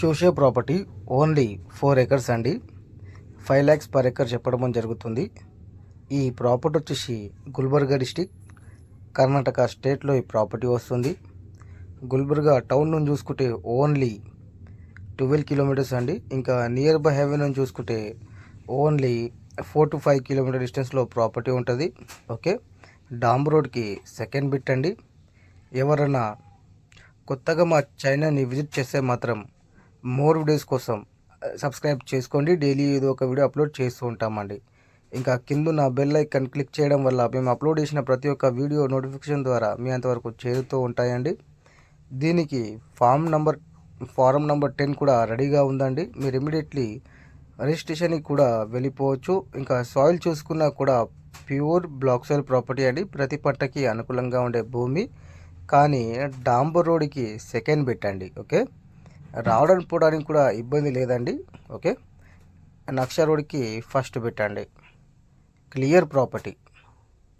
చూసే property only four acres అండి. Five lakhs per acre చెప్పడం జరుగుతుంది. ఈ ప్రాపర్టీ వచ్చేసి గుల్బర్గా డిస్టిక్ కర్ణాటక స్టేట్లో ఈ ప్రాపర్టీ వస్తుంది. గుల్బర్గా టౌన్ నుంచి చూసుకుంటే ఓన్లీ ట్వెల్వ్ కిలోమీటర్స్ అండి. ఇంకా నియర్ బై హైవే నుంచి చూసుకుంటే only four to five kilometre డిస్టెన్స్లో ప్రాపర్టీ ఉంటుంది. ఓకే? డామ్ రోడ్కి సెకండ్ బిట్ అండి. ఎవరైనా కొత్తగా మా చైనాని విజిట్ చేస్తే మాత్రం మోర్ వీడియోస్ కోసం సబ్స్క్రైబ్ చేసుకోండి. డైలీ ఏదో ఒక వీడియో అప్లోడ్ చేస్తూ ఉంటామండి. ఇంకా కింద నా బెల్ ఐకాన్ క్లిక్ చేయడం వల్ల మేము అప్లోడ్ చేసిన ప్రతి ఒక్క వీడియో నోటిఫికేషన్ ద్వారా మీ అంతవరకు చేరుతూ ఉంటాయండి. దీనికి form number form number ten కూడా రెడీగా ఉందండి. మీరు ఇమీడియట్లీ రిజిస్ట్రేషన్కి కూడా వెళ్ళిపోవచ్చు. ఇంకా సాయిల్ చూసుకున్నా కూడా ప్యూర్ బ్లాక్ సాయిల్ ప్రాపర్టీ అండి. ప్రతి పంటకి అనుకూలంగా ఉండే భూమి. కానీ డాంబర్ రోడ్కి సెకండ్ పెట్టండి ఓకే? రావడానికి పోవడానికి కూడా ఇబ్బంది లేదండి ఓకే? నక్ష రోడ్కి ఫస్ట్ పెట్టండి. Clear property